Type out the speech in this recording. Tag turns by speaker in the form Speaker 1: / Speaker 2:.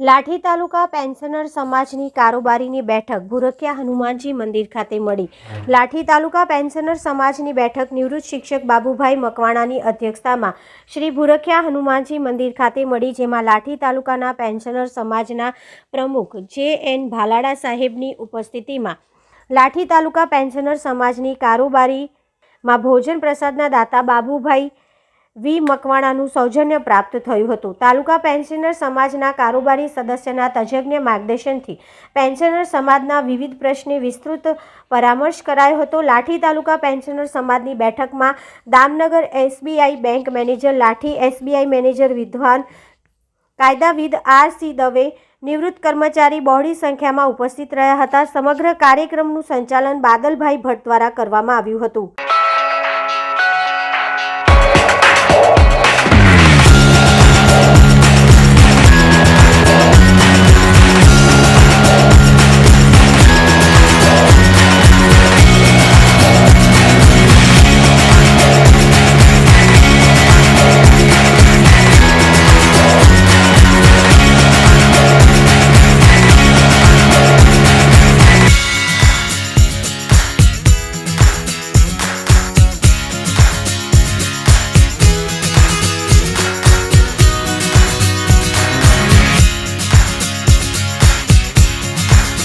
Speaker 1: લાઠી તાલુકા pensioner સમાજની કારોબારીની બેઠક ભૂરખિયા હનુમાનજી મંદિર ખાતે મળી. લાઠી તાલુકા પેન્શનર સમાજની બેઠક નિવૃત્ત શિક્ષક બાબુભાઈ મકવાણાની અધ્યક્ષતામાં શ્રી ભૂરખિયા હનુમાનજી મંદિર ખાતે મળી, જેમાં લાઠી તાલુકાના પેન્શનર સમાજના પ્રમુખ જે એન ભાલાડા સાહેબની ઉપસ્થિતિમાં લાઠી તાલુકા પેન્શનર સમાજની કારોબારીમાં ભોજન પ્રસાદના દાતા બાબુભાઈ વી મકવાણાનું સૌજન્ય પ્રાપ્ત થયું હતું. તાલુકા પેન્શનર સમાજના કારોબારી સદસ્યના તજજ્ઞ માર્ગદર્શનથી પેન્શનર સમાજના વિવિધ પ્રશ્ને વિસ્તૃત પરામર્શ કરાયો હતો. લાઠી તાલુકા પેન્શનર સમાજની બેઠકમાં Damnagar SBI bank manager, Lathi SBI manager વિદ્વાન કાયદાવિદ આર સી દવે નિવૃત્ત કર્મચારી બહોળી સંખ્યામાં ઉપસ્થિત રહ્યા હતા. સમગ્ર કાર્યક્રમનું સંચાલન બાદલભાઈ ભટ્ટ દ્વારા કરવામાં આવ્યું હતું.